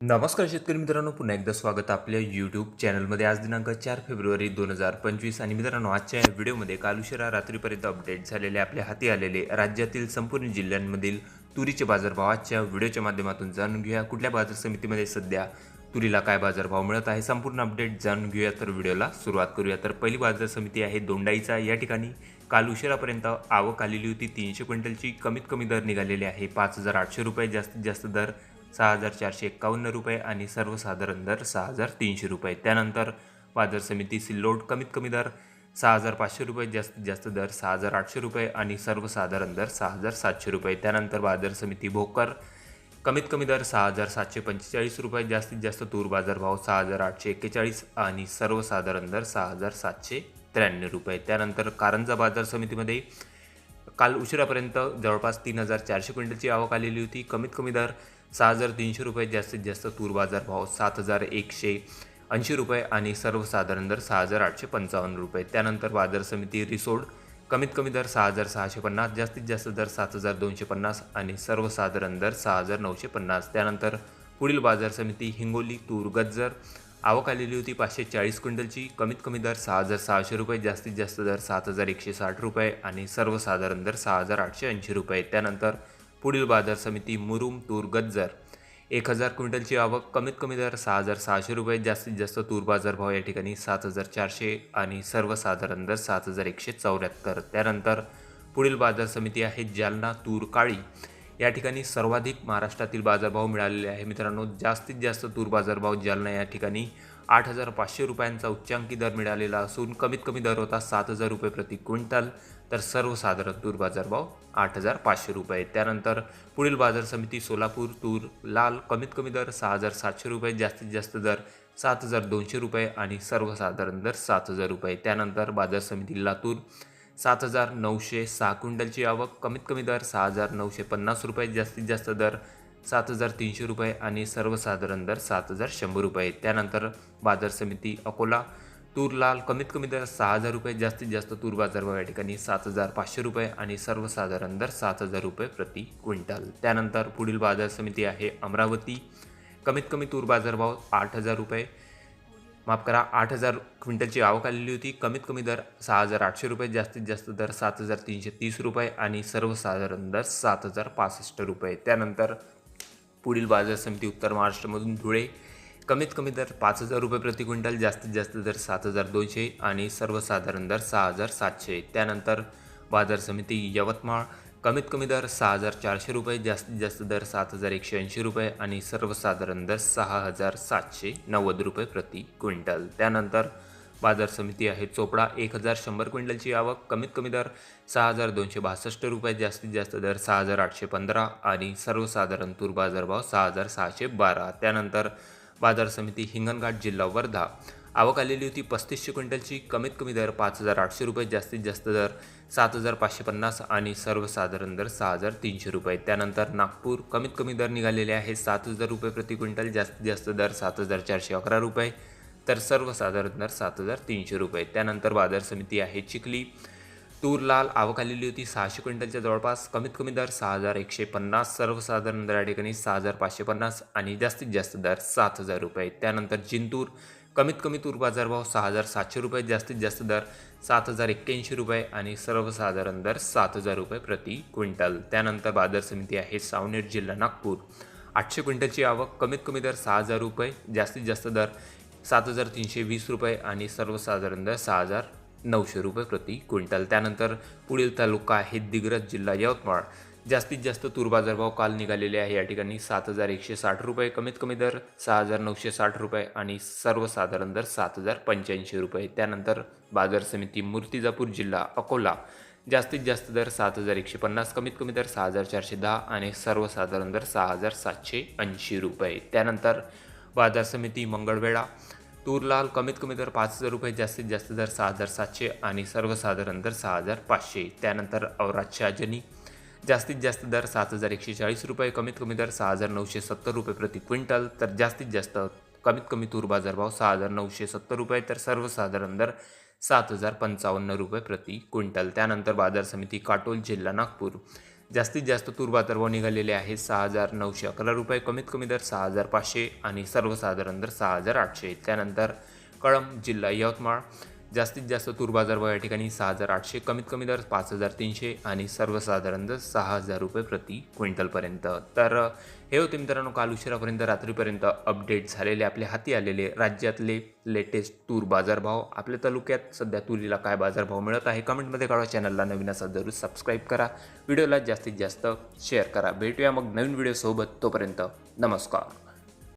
नमस्कार शेतकरी मित्रांनो पुन्हा एकदा स्वागत आपल्या यूट्यूब चॅनलमध्ये आज दिनांक चार फेब्रुवारी दोन हजार पंचवीस आणि मित्रांनो आजच्या या व्हिडिओमध्ये काल उशिरा रात्रीपर्यंत अपडेट झालेले आपल्या हाती आलेले राज्यातील संपूर्ण जिल्ह्यांमधील तुरीचे बाजारभाव. आजच्या व्हिडिओच्या माध्यमातून जाणून घेऊया कुठल्या बाजार समितीमध्ये सध्या तुरीला काय बाजारभाव मिळत आहे. संपूर्ण अपडेट जाणून घेऊया तर व्हिडिओला सुरुवात करूया. तर पहिली बाजार समिती आहे दोंडाईचा. या ठिकाणी काल उशिरापर्यंत आवक आलेली होती. तीनशे क्विंटलची कमीत कमी दर निघालेले आहे. पाच हजार आठशे रुपये जास्तीत जास्त दर सहा हजार चारशे एक्कावन्न रुपये आणि सर्वसाधारण दर सहा हजार तीनशे रुपये. त्यानंतर बाजार समिती सिल्लोड कमीत कमी दर सहा हजार पाचशे रुपये जास्तीत जास्त दर सहा हजार आठशे रुपये आणि सर्वसाधारण दर सहा हजार सातशे रुपये. त्यानंतर बाजार समिती भोकर कमीत कमी दर सहा हजार सातशे पंचेचाळीस रुपये जास्तीत जास्त तूर बाजारभाव सहा हजार आठशे एक्केचाळीस आणि सर्वसाधारण दर सहा हजार सातशे त्र्याण्णव रुपये. त्यानंतर कारंजा बाजार समितीमध्ये काल उशिरापर्यंत जवळपास तीन हजार चारशे क्विंटलची आवक आलेली होती. कमीत कमी दर सहा हजार तीनशे रुपये जास्तीत जास्त तूर बाजार भाव सात हजार एकशे ऐंशी रुपये आणि सर्वसाधारण दर सहा हजार आठशे पंचावन्न रुपये. त्यानंतर बाजार समिती रिसोड कमीत कमी दर सहा हजार सहाशे पन्नास जास्तीत जास्त दर सात हजार दोनशे पन्नास आणि सर्वसाधारण दर सहा हजार नऊशे पन्नास. त्यानंतर पुढील बाजार समिती हिंगोली तूर गज्जर. आवक आलेली होती पाचशे चाळीस क्विंटलची. कमीत कमी दर सहा हजार सहाशे रुपये जास्तीत जास्त दर सात हजार एकशे साठ रुपये आणि सर्वसाधारण दर सहा हजार आठशे ऐंशी रुपये. त्यानंतर पुढील बाजार समिती मुरुम तूर गज्जर. एक हजार क्विंटलची आवक कमीत कमी दर सहा हजार सहाशे रुपये जास्तीत जास्त तूर बाजारभाव या ठिकाणी सात हजार चारशे आणि सर्वसाधारण दर सात हजार एकशे चौऱ्याहत्तर. त्यानंतर पुढील बाजार समिती आहे जालना तूर काळी. या ठिकाणी सर्वाधिक महाराष्ट्रातील बाजारभाव मिळालेले आहे मित्रांनो. जास्तीत जास्त तूर बाजारभाव जालना या ठिकाणी आठ हजार पाचशे रुपयांचा उच्चांकी दर मिळालेला असून कमीत कमी दर होता सात हजार रुपये प्रति क्विंटल. तर सर्वसाधारण तूर बाजारभाव आठ हजार पाचशे रुपये. त्यानंतर पुढील बाजार समिती सोलापूर तूर लाल कमीत कमी दर सहा हजार सातशे रुपये जास्तीत जास्त दर सात हजार दोनशे रुपये आणि सर्वसाधारण दर सात हजार रुपये. त्यानंतर बाजार समिती लातूर सात हजार नऊशे सहा क्विंटलची आवक कमीत कमी दर सहा हजार नऊशे पन्नास रुपये जास्तीत जास्त दर सात हजार तीनशे रुपये आणि सर्वसाधारण दर सात हजार शंभर रुपये. त्यानंतर बाजार समिती अकोला तूर लाल कमीत कमी दर सहा हजार रुपये जास्तीत जास्त तूर बाजारभाव या ठिकाणी सात हजार पाचशे रुपये आणि सर्वसाधारण दर सात हजार रुपये प्रति क्विंटल. त्यानंतर पुढील बाजार समिती आहे अमरावती. कमीत कमी तूर बाजारभाव आठ हजार रुपये. माफ करा आठ हजार क्विंटलची आवक आलेली होती. कमीत कमी दर सहा हजार आठशे रुपये जास्तीत जास्त दर सात हजार तीनशे तीस रुपये आणि सर्वसाधारण दर सात हजार पासष्ट रुपये. त्यानंतर पुढील बाजार समिती उत्तर महाराष्ट्रामधून धुळे. कमीत कमी दर पाच हजार रुपये प्रति क्विंटल जास्तीत जास्त दर सात हजार दोनशे आणि सर्वसाधारण दर सहा हजार सातशे. त्यानंतर बाजार समिती यवतमाळ कमीत कमी दर सहा हजार चारशे रुपये जास्तीत जास्त दर सात हजार एकशे ऐंशी रुपये आणि सर्वसाधारण दर सहा हजार सातशे नव्वद रुपये प्रति क्विंटल. त्यानंतर बाजार समिती आहे. चोपडा एक हजार शंभर क्विंटलची आवक कमीत कमी दर सहा हजार दोनशे बासष्ट रुपये जास्तीत जास्त दर सहा हजार आठशे पंधरा आणि सर्वसाधारण तूर बाजारभाव सहा हजार सहाशे बारा. त्यानंतर बाजार समिती हिंगणघाट जिल्हा वर्धा. आवक आलेली होती पस्तीसशे क्विंटलची कमीत कमी दर पाच हजार आठशे रुपये जास्तीत जास्त दर सात हजार पाचशे पन्नास आणि सर्वसाधारण दर सहा हजार तीनशे रुपये. त्यानंतर नागपूर कमीत कमी दर निघालेले आहे सात हजार रुपये प्रति क्विंटल जास्तीत जास्त दर सात हजार चारशे अकरा रुपये. तर सर्वसाधारण दर सात हजार तीनशे रुपये. त्यानंतर बाजार समिती आहे चिखली. तूर लाल आवक आलेली होती सहाशे क्विंटलच्या जवळपास. कमीत कमी दर सहा हजार एकशे पन्नास. सर्वसाधारण दर या ठिकाणी सहा हजार पाचशे पन्नास आणि जास्तीत जास्त दर सात हजार रुपये. त्यानंतर जिंतूर. कमीत कमी तूर बाजारभाव सहा हजार सातशे रुपये जास्तीत जास्त दर सात हजार एक्क्याऐंशी रुपये आणि सर्वसाधारण दर सात हजार रुपये प्रति क्विंटल. त्यानंतर बाजार समिती आहे सावनेर जिल्हा नागपूर. आठशे क्विंटलची आवक कमीत कमी दर सहा हजार रुपये जास्तीत जास्त दर सात हजार तीनशे वीस रुपये आणि सर्वसाधारण दर सहा हजार नऊशे रुपये प्रति क्विंटल. त्यानंतर पुढील तालुका आहे दिग्रज जिल्हा यवतमाळ. जास्तीत जास्त तूर बाजारभाव काल निघालेले आहे. या ठिकाणी सात हजार एकशे साठ रुपये कमीत कमी दर सहा हजार नऊशे साठ रुपये आणि सर्वसाधारण दर सात हजार पंच्याऐंशी रुपये. त्यानंतर बाजार समिती मूर्तिजापूर जिल्हा अकोला. जास्तीत जास्त दर सात हजार एकशे पन्नास कमीत कमी दर सहा हजार चारशे दहा आणि सर्वसाधारण दर सहा हजार सातशे ऐंशी रुपये. त्यानंतर बाजार समिती मंगळवेढा. तूर लाल कमीत कमी दर पाच हजार रुपये जास्तीत जास्त दर सहा हजार सातशे आणि सर्वसाधारण दर सहा हजार पाचशे. त्यानंतर औरात शहाजनी जास्तीत जास्त दर सात हजार एकशे चाळीस रुपये कमीत कमी दर सहा हजार नऊशे सत्तर रुपये प्रति क्विंटल. तर जास्तीत जास्त कमीत कमी तूर बाजारभाव सहा हजार नऊशे सत्तर रुपये तर सर्वसाधारण दर सात हजार पंचावन्न रुपये प्रति क्विंटल. त्यानंतर बाजार समिती काटोल जिल्हा नागपूर. जास्तीत जास्त तूर व निघालेले आहे सहा हजार नऊशे अकरा रुपये कमीत कमी दर सहा हजार पाचशे आणि सर्वसाधारण दर सहा हजार आठशे. त्यानंतर कळंब जिल्हा यवतमाळ जास्तीत जास्त तूर बाजारभाव या ठिकाणी सहा हजार आठशे कमीत कमी दर पाच हजार तीनशे आणि सर्वसाधारण दर सहा हजार रुपये प्रति क्विंटलपर्यंत. तर हे होते मित्रांनो काल उशिरापर्यंत रात्रीपर्यंत अपडेट झालेले आपल्या हाती आलेले राज्यातले लेटेस्ट तूर बाजारभाव. आपल्या तालुक्यात सध्या तुरीला काय बाजारभाव मिळत आहे कमेंटमध्ये कळवा. चॅनलला नवीन असा जरूर सबस्क्राईब करा. व्हिडिओला जास्तीत जास्त शेअर करा. भेटूया मग नवीन व्हिडिओसोबत तोपर्यंत नमस्कार.